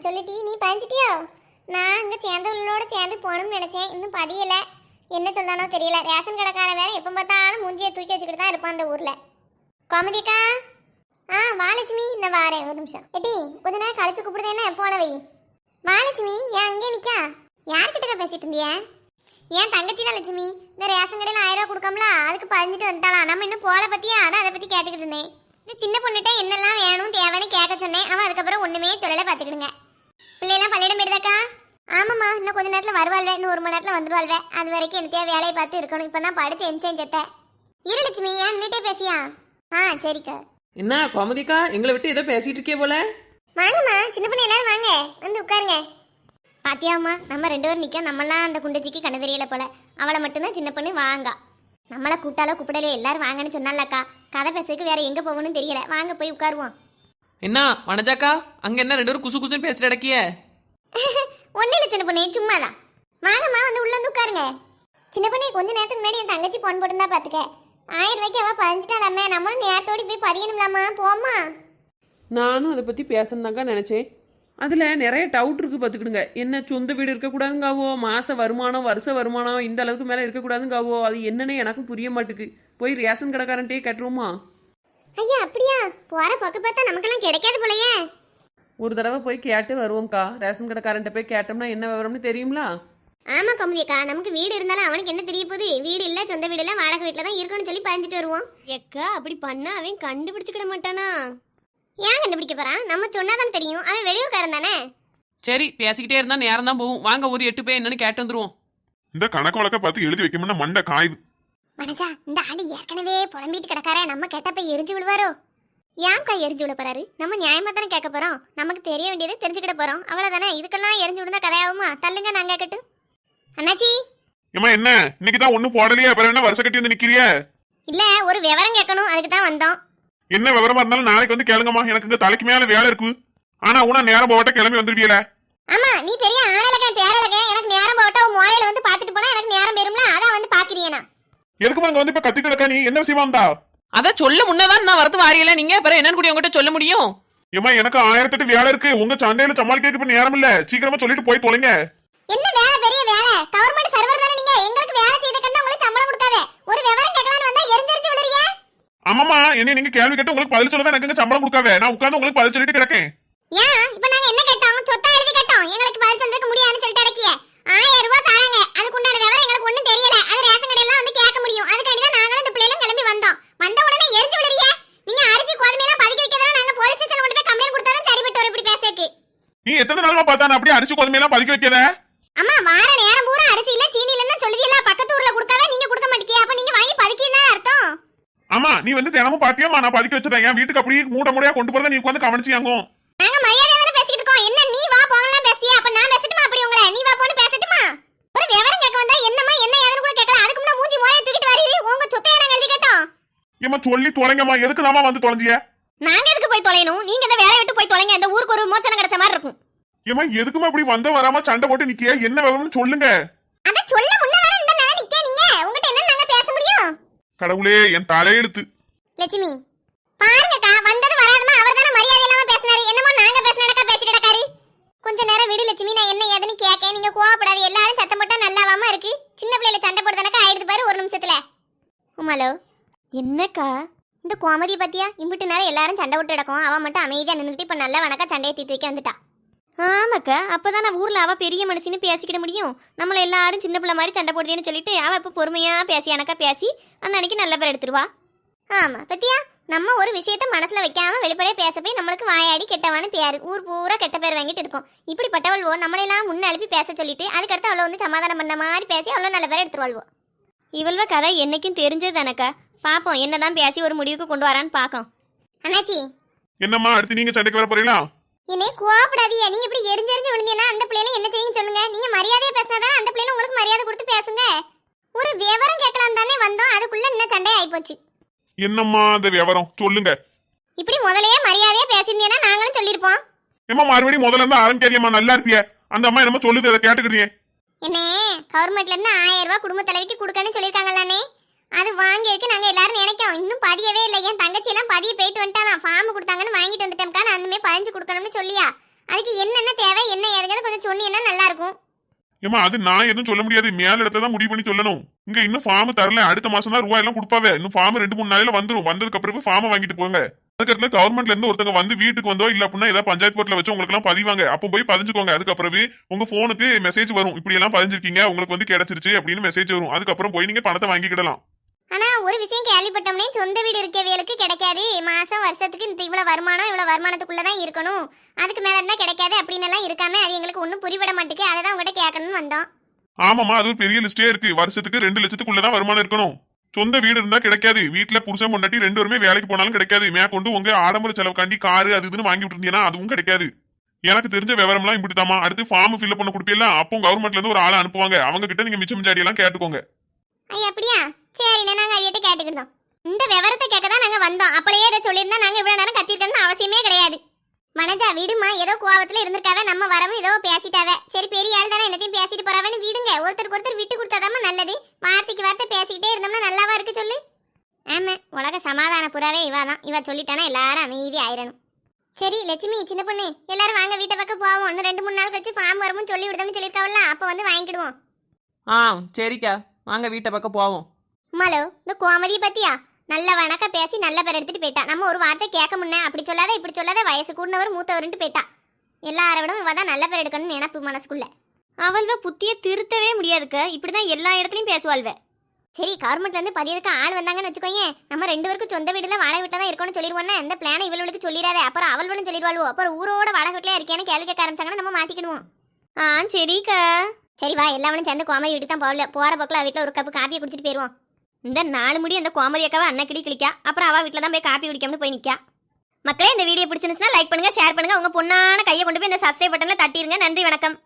சொல்லிட்டி நீ பதிஞ்சிட்டியோ? நான் இங்க சேர்ந்தவங்களோட சேர்ந்து போகணும்னு நினைச்சேன். இன்னும் பதியல. என்ன சொல்றானோ தெரியல. ரேஷன் கடைக்காரன் வேற எப்போ பார்த்தாலும் மூஞ்சியை தூக்கி வச்சுக்கிட்டு தான் இருப்பான் அந்த ஊரில். கோமதிக்கா? ஆ வாலட்சுமி இந்த வாரேன். ஒரு நிமிஷம். எட்டி கொஞ்ச நேரம் கழிச்சு கூப்பிடுது என்ன? போன வை. வாலட்சுமி ஏன் அங்கே நிற்கா யார்கிட்ட பேசிட்டு இருந்தியா? ஏன் தங்கச்சி தான் லட்சுமி? இந்த ரேஷன் கடையில் ஆயிரம் ரூபா கொடுக்கோம்ல? அதுக்கு பதிஞ்சிட்டு வந்துட்டாளா? நம்ம இன்னும் போல பற்றியா அதான் அதை பற்றி கேட்டுக்கிட்டு இருந்தேன். இந்த சின்ன பொண்ணுகிட்ட என்னெல்லாம் வேணும் தேவைன்னு கேட்க சொன்னேன். அவன் அதுக்கப்புறம் ஒண்ணுமே சொல்லல பாத்துக்கிடுங்க பிள்ளையெல்லாம் பள்ளியிடம் போயிடுதாக்கா? ஆமாம்மா இன்னும் கொஞ்ச நேரத்தில் வருவாள்வே இன்னும் ஒரு மணி நேரத்தில் வந்துருவாள்வே. அது வரைக்கும் எனக்கு வேலையை பார்த்து இருக்கணும். இப்போ தான் படுத்து எம்சேன் செத்த. இரு லட்சுமி ஏன் நின்றுட்டே பேசியா? ஆ சரிக்கா. என்ன கோமதிக்கா? எங்களை விட்டு ஏதோ பேசிட்டு இருக்கே போல. வாங்கம்மா சின்ன பொண்ணு எல்லாரும் வாங்க. வந்து உட்காருங்க. பாத்தியாம்மா நம்ம ரெண்டு பேரும் நிக்க நம்மலாம் அந்த குண்டச்சிக்கு கண்ணு தெரியல போல. அவளை மட்டும்தான் சின்ன பொண்ணு வாங்க. நம்மள கூட்டாலோ கூப்பிடலையோ எல்லாரும் வாங்கன்னு சொன்னாலக்கா கதை பேசுறதுக்கு வேற எங்க போகணும்னு தெரியல. வாங்க போய் உட்காருவோம். என்ன வனஜாக்கா அங்க என்ன ரெண்டு பேரும் குசு குசுன்னு பேசிட்டு அடக்கிய ஒண்ணு இல்ல சின்ன பொண்ணு சும்மாதான். வாங்கம்மா வந்து உள்ள வந்து உட்காருங்க. சின்ன பொண்ணு கொஞ்ச நேரத்துக்கு முன்னாடி என் தங்கச்சி போன் போட்டுருந்தா பாத்துக்க. ஆயிரம் ரூபாய்க்கு அவ பதிஞ்சிட்டாலாமே நம்மளும் நேரத்தோடி போய் பதியணும்லாமா? போம்மா. நானும் அதை பத்தி பேசணுதாக்கா நினைச்சேன். அதுல நிறைய டவுட் இருக்கு பாத்துக்கிடுங்க என்ன சொந்த வீடு இருக்கக்கூடாதுங்காவோ? மாச வருமானம் வருஷ வருமானம் இந்த அளவுக்கு மேல இருக்கக்கூடாதுங்காவோ? அது என்னன்னு எனக்கும் புரிய மாட்டுக்கு. போய் ரேஷன் கடைக்காரன்ட்டே கட்டுருவோமா? ஐயா அப்படியா? போற பக்க பார்த்தா நமக்கெல்லாம் கிடைக்காது போலயே. ஒரு தடவை போய் கேட்டு வருவோம்க்கா. ரேஷன் கடைக்காரன்ட்ட போய் கேட்டோம்னா என்ன விவரம்னு தெரியுங்களா ஆமா கமுதியக்கா. நமக்கு வீடு இருந்தாலும் அவனுக்கு என்ன தெரிய போகுது? வீடு இல்ல சொந்த வீடு இல்ல வாடகை வீட்டுல தான் இருக்கணும்னு சொல்லி பதிஞ்சிட்டு வருவோம். எக்கா அப்படி பண்ணா அவன் கண்டுபிடிச்சுக்கிட மாட்டானா? ஏன் கண்டுபிடிக்க போறான் நம்ம சொன்னாதான் தெரியும். அவன் வெளியூர்காரன் தானே? சரி பேசிக்கிட்டே இருந்தா நேரம் தான் போகும். வாங்க ஒரு எட்டு போய் என்னன்னு கேட்டு வந்துருவோம். இந்த கணக்கு வழக்க பார்த்து எழுதி வைக்கணும்னா மண்டை காயுது. மனஜா இந்த ஆளு ஏற்கனவே புலம்பிட்டு கிடக்கார. நம்ம கேட்டப்ப எரிஞ்சு விழுவாரோ? ஏன்க்கா எரிஞ்சு விழ போறாரு? நம்ம நியாயமா தானே கேட்க போறோம். நமக்கு தெரிய வேண்டியதை தெரிஞ்சுக்கிட போறோம். அவ்வளவுதானே? இதுக்கெல்லாம் எரிஞ்சு விழுந்தா கதையாகுமா? தள்ளுங்க நான் கேட்கட்டும் அண்ணாச்சி? ஏமா என்ன? இன்னைக்கு தான் ஒண்ணும் போடலையே. அப்புறம் என்ன? வருஷம் கட்டி வந்து நிக்கிறிய இல்ல ஒரு விவரம் கேட்கணும். அதுக்கு தான் வந்தோம். என்ன விவரமா இருந்தாலும் நாளைக்கு வந்து கேளுங்கம்மா. எனக்கு இங்க தலைக்கு மேல வேலை இருக்கு. ஆனா உனா நேரம் போகட்ட கிளம்பி வந்துருவீல ஆமா நீ பெரிய ஆளலகன் பேரலகன் எனக்கு நேரம் போட்டா உன் மோரையில வந்து பாத்துட்டு போனா எனக்கு நேரம் பெறும்ல அதான் வந்து பாக்குறியனா எதுக்குமா அங்க வந்து இப்ப கத்திட்டு இருக்க? நீ என்ன விஷயமா இருந்தா? அத சொல்ல முன்னதான் நான் வரது வாரியல. நீங்க அப்புறம் என்னன்னு கூட உங்ககிட்ட சொல்ல முடியும்? ஏமா எனக்கு ஆயிரத்தெட்டு வேலை இருக்கு. உங்க சண்டையில சமாளிக்க இப்ப நேரம் இல்ல. சீக்கிரமா சொல்லிட்டு போய் தொலைங்க என்ன வேலை பெரிய வேலை கவர்மெண்ட் சர்வர் தானே நீங்க எங்களுக்கு வேலை செய்தக்கன்னா உங்களுக்கு சம்பளம் கொடுக்காத ஒரு விவரம் கேட்கலாம்னு வந்தா எரிஞ்செரிஞ்சு விழுறிய ஆமாமா என்ன நீங்க கேள்வி கேட்டு உங்களுக்கு பதில் சொல்லதான் எனக்கு சம்பளம் கொடுக்காவே நான் உட்கார்ந்து உங்களுக்கு பதில் சொல்லிட்டு கிடக்கேன். ஏன்? இப்ப நாங்க என்ன கேட்டோம்? சொத்தா எழுதி கேட்டோம். எங்களுக்கு பதில் சொல்றதுக்கு முடியாதுன்னு சொல்லிட்டு அடக்கிய ஆயிரம் ரூபாய் தராங்க. அதுக்கு உண்டான விவரம் எங்களுக்கு ஒண்ணும் தெரியல. அது ரேஷன் கடையில வந்து கேட்க முடியும். அதுக்காண்டி தான் நாங்களும் இந்த பிள்ளைகளும் கிளம்பி வந்தோம். வந்த உடனே எரிஞ்சு விழுறிய? நீங்க அரிசி கோதுமை எல்லாம் பதுக்கி வைக்கிறதா நாங்க போலீஸ் ஸ்டேஷன்ல கொண்டு போய் கம்ப்ளைண்ட் கொடுத்தாலும் சரிப்பட்டு வரும் இப்படி பேசக்கு நீ எத்தனை நாளா பார்த்தா நான் அப்படியே அரிசி கோதுமை எல்லாம் பதுக்கி வைக்கிறேன் அம்மா வார நேரம் பூரா அரிசி இல்ல சீனி இல்லன்னு சொல்லுவீங்களா பக்கத்து ஊர்ல கொடுக்காவே நீங்க கொடுக்க மாட்டீங்க அப்ப நீங்க வாங்கி பதுக்கினா அர்த்தம் ஆமா நீ வந்து தினமும் பாத்தியமா நான் பதுக்கி வச்சிருக்கேன் என் வீட்டுக்கு அப்படியே மூட மூடையா கொண்டு போறத நீ உட்காந்து கவனிச்சியாங்க நாங்க மரியாதையா தானே பேசிட்டு இருக்கோம். என்ன நீ வா போங்கலாம் பேசியா? அப்ப நான் பேசட்டுமா அப்படி உங்களை? நீ வா போன்னு பேசட்டுமா? ஒரு விவரம் கேட்க வந்தா என்ன ஏதுன்னு கூட கேட்கல. அதுக்கு முன்ன மூஞ்சி மோய தூக்கிட்டு வரீ உங்க சொத்தைய நாங்க எழுதி கேட்டோம். ஏமா சொல்லி தொலைங்கம்மா. எதுக்கு தாமா வந்து தொலைஞ்சிய? நாங்க எதுக்கு போய் தொலையணும்? நீங்க இந்த வேலையை விட்டு போய் தொலைங்க. இந்த ஊருக்கு ஒரு மோச்சனம் கிடைச்ச மாதிரி இருக்கும். ஏமா எதுக்குமா இப்படி வந்த வராம சண்டை போட்டு நிக்கிய? என்ன விவரம்னு சொல்லுங்க. கடவுளே என் தலையெழுத்து லட்சுமி பாருங்கக்கா வந்தது வராதமா அவர் தானே மரியாதை இல்லாம பேசினாரு. என்னமோ நாங்க பேசினடக்கா பேசிட்டு கிடக்காரு கொஞ்ச நேரம் விடு லட்சுமி நான் என்ன ஏதுன்னு கேட்க நீங்க கோவப்படாது எல்லாரும் சத்தம் போட்டா நல்லாவாம இருக்கு. சின்ன பிள்ளைல சண்டை போடுறதுனக்கா ஆயிடுது பாரு ஒரு நிமிஷத்துல. உமாலோ என்னக்கா? இந்த கோமதி பத்தியா? இம்பிட்டு நேரம் எல்லாரும் சண்டை போட்டு கிடக்கும். அவ மட்டும் அமைதியா நின்னுட்டு இப்ப நல்ல வணக்கா சண்டையை தீர்த்து வைக்க வந்துட்டா. ஆமாக்கா அப்போதான் நான் ஊரில் அவள் பெரிய மனுஷின்னு பேசிக்கிட முடியும். நம்மளை எல்லாரும் சின்ன பிள்ளை மாதிரி சண்டை போடுறேன்னு சொல்லிட்டு அவ இப்போ பொறுமையாக பேசி எனக்கா பேசி அந்த அன்னைக்கு நல்ல பேர் எடுத்துருவா. ஆமா பத்தியா? நம்ம ஒரு விஷயத்த மனசில் வைக்காம வெளிப்படையாக பேச போய் நம்மளுக்கு வாயாடி கெட்டவான்னு பேர் ஊர் பூரா கெட்ட பேர் வாங்கிட்டு இருக்கோம் இப்படிப்பட்டவள்வோ நம்மளெல்லாம் முன்ன அழுப்பி பேச சொல்லிட்டு அதுக்கடுத்து அவ்வளோ வந்து சமாதானம் பண்ண மாதிரி பேசி அவ்வளோ நல்ல பேர் எடுத்துருவாள்வோ. இவள்வ கதை என்னைக்கும் தெரிஞ்சது தானக்கா. பார்ப்போம் என்னதான் பேசி ஒரு முடிவுக்கு கொண்டு வரான்னு பார்க்கும் அண்ணாச்சி. என்னம்மா அடுத்து நீங்க சண்டைக்கு வர போறீங்களா? என்னை கோவப்படாதீங்க. நீங்க இப்படி எரிஞ்செரிஞ்சு விழுந்தீங்கன்னா அந்த பிள்ளைல என்ன செய்யுங்க சொல்லுங்க? நீங்க மரியாதையா பேசினாதான் அந்த பிள்ளைல உங்களுக்கு மரியாதை கொடுத்து பேசுங்க? ஒரு விவரம் கேட்கலாம் தானே வந்தோம். அதுக்குள்ள இன்னும் சண்டை ஆயிப்போச்சு என்னம்மா அந்த விவரம்? சொல்லுங்க. இப்படி முதலையே மரியாதையா பேசியிருந்தீங்கன்னா நாங்களும் சொல்லியிருப்போம். ஏமா மறுபடியும் முதல்ல இருந்து ஆரம்பிக்காதியம்மா நல்லா இருப்பிய அந்த அம்மா என்னமோ சொல்லுது அதை கேட்டுக்கிட்டீங்க என்னே கவர்மெண்ட்ல இருந்து ஆயிரம் ரூபாய் குடும்ப தலைவிக்கு கொடுக்கன்னு சொல்லிருக்காங்கல்லானே அது வாங்கியதுக்கு நாங்க எல்லாரும் நினைக்கோம் இன்னும் பதியவே இல்லை. என் தங்கச்சி எல்லாம் பதிய போயிட்டு வந்துட்டாலாம் ஃபார்ம் கொடுத்தாங்கன்னு வாங்கிட்டு வந்துட்டோம்க்கா. நான் அந்தமே பதிஞ்சு சொல்லியா? அதுக்கு என்னென்ன தேவை என்ன ஏதுங்கிறது கொஞ்சம் சொன்னீங்கன்னா நல்லா இருக்கும் ஏமா அது நான் எதுவும் சொல்ல முடியாது. மேல இடத்த தான் முடிவு பண்ணி சொல்லணும். இங்க இன்னும் ஃபார்ம் தரல. அடுத்த மாசம் தான் ரூபாய் எல்லாம் கொடுப்பாவே. இன்னும் ஃபார்ம் ரெண்டு மூணு நாளையில வந்துரும். வந்ததுக்கு அப்புறம் ஃபார்ம் வாங்கிட்டு போங்க. அதுக்கப்புறம் கவர்மெண்ட்ல இருந்து ஒருத்தங்க வந்து வீட்டுக்கு வந்தோ இல்ல அப்படின்னா ஏதாவது பஞ்சாயத்து போர்ட்ல வச்சு உங்களுக்கு எல்லாம் பதிவாங்க. அப்போ போய் பதிஞ்சுக்கோங்க. அதுக்கப்புறம் உங்க போனுக்கு மெசேஜ் வரும். இப்படி எல்லாம் பதிஞ்சிருக்கீங்க. உங்களுக்கு வந்து கிடைச்சிருச்சு அப்படின்னு மெசேஜ் வரும். அதுக்கப்புறம் போய் நீங்க பணத்தை வாங்கிக்கிடலாம். ஆனா ஒரு விஷயம் கேள்விப்பட்டோம்னே சொந்த வீடு இருக்கவியலுக்கு கிடைக்காது. மாசம் வருஷத்துக்கு இந்த இவ்வளவு வருமானம் இவ்வளவு வருமானத்துக்குள்ள தான் இருக்கணும். அதுக்கு மேல இருந்தா கிடைக்காது அப்படின்னு எல்லாம் இருக்காம அது எங்களுக்கு ஒன்றும் புரிவிட மாட்டேங்குது அதை தான் உங்ககிட்ட கேட்கணும்னு வந்தோம். ஆமாமா அது பெரிய லிஸ்டே இருக்கு. வருஷத்துக்கு ரெண்டு லட்சத்துக்குள்ளதான் வருமானம் இருக்கணும். சொந்த வீடு இருந்தா கிடைக்காது. வீட்டுல புருஷன் பொண்டாட்டி ரெண்டு பேருமே வேலைக்கு போனாலும் கிடைக்காது. மேற்கொண்டு உங்க ஆடம்பர செலவுக்காண்டி காரு அது இதுன்னு வாங்கி விட்டுருந்தீங்கன்னா அதுவும் கிடைக்காது. எனக்கு தெரிஞ்ச விவரம்லாம் இப்படித்தாம்மா. அடுத்து ஃபார்ம் ஃபில் பண்ண கொடுப்பீங்களா அப்போ கவர்மெண்ட்ல இருந்து ஒரு ஆளை அனுப்புவாங்க. அவங்க கிட்ட நீங்க மிச்சம் மிஞ்சாடி எல்லாம் கேட்டுக்கோங்க. ஐயா அப்படியா? சரிண்ணே நாங்கள் அவியிட்ட கேட்டுக்கிட்டோம். இந்த விவரத்தை கேட்க தான் நாங்கள் வந்தோம். அப்பளையே இதை சொல்லியிருந்தா நாங்கள் இவ்வளோ நேரம் கத்திருக்கணும்னு அவசியமே கிடையாது. மனஜா விடுமா ஏதோ கோவத்துல இருந்திருக்காவ. நம்ம வரவும் ஏதோ பேசிட்டாவ. சரி பெரிய ஆள் தானே என்னத்தையும் பேசிட்டு போறாவன்னு விடுங்க. ஒருத்தருக்கு ஒருத்தர் விட்டு கொடுத்தாதாம்மா நல்லது. வார்த்தைக்கு வார்த்தை பேசிக்கிட்டே இருந்தோம்னா நல்லாவா இருக்கு சொல்லு. ஆமா உலக சமாதான புறாவே இவா தான். இவா சொல்லிட்டானா எல்லாரும் அமைதி ஆயிரணும். சரி லட்சுமி சின்ன பொண்ணு எல்லாரும் வாங்க வீட்டை பக்கம் போவோம். இன்னும் ரெண்டு மூணு நாள் கழிச்சு ஃபார்ம் வரும்னு சொல்லி விடுதோம்னு சொல்லியிருக்காவல்ல அப்போ வந்து வாங்கிக்கிடுவோம். ஆ சரிக்கா. வாங்க வீட்டை பக்கம் போவோம். மலோ இந்த கோமதி பத்தியா? நல்ல வணக்க பேசி நல்ல பேர் எடுத்துட்டு போயிட்டா. நம்ம ஒரு வார்த்தை கேட்க முன்னே அப்படி சொல்லாத இப்படி சொல்லாத வயசு கூடினவர் மூத்தவர்ன்ட்டு போயிட்டா. எல்லாரை விட இவ தான் நல்ல பேர் எடுக்கணும்னு நினப்பு மனசுக்குள்ள. அவள்வ புத்திய திருத்தவே முடியாதுக்க. இப்படிதான் எல்லா இடத்துலயும் பேசுவாள்வ. சரி கவர்மெண்ட்ல இருந்து பதியதுக்கு ஆள் வந்தாங்கன்னு வச்சுக்கோங்க நம்ம ரெண்டு பேருக்கும் சொந்த வீடுல வாடகை வீட்டில் தான் இருக்கணும்னு சொல்லிடுவோம்னா இந்த பிளானை இவளுக்கு சொல்லிடாத அப்புறம் அவள்வளும் சொல்லிடுவாளுவோ. அப்புறம் ஊரோட வாடகை வீட்டிலே இருக்கேன்னு கேள்வி கேட்க ஆரம்பிச்சாங்கன்னா நம்ம மாட்டிக்கிடுவோம். ஆ சரிக்கா. சரி வா எல்லாமே சேர்ந்து கோமதி வீட்டுக்கு தான் போகல. போற பக்கம் வீட்டில் ஒரு கப்பு காப்பியை குடிச்சிட்டு போயிடுவோம் இந்த நாலு முடி அந்த கோமதி அக்காவை அண்ணன் கிளி கிளிக்கா. அப்புறம் அவ வீட்டில் தான் போய் காப்பி குடிக்காமல் போய் நிக்கா. மக்களே இந்த வீடியோ பிடிச்சிருந்துச்சுன்னா லைக் பண்ணுங்க ஷேர் பண்ணுங்க. உங்கள் பொண்ணான கையை கொண்டு போய் இந்த சப்ஸ்கிரைப் பட்டனில் தட்டிடுங்க நன்றி வணக்கம்.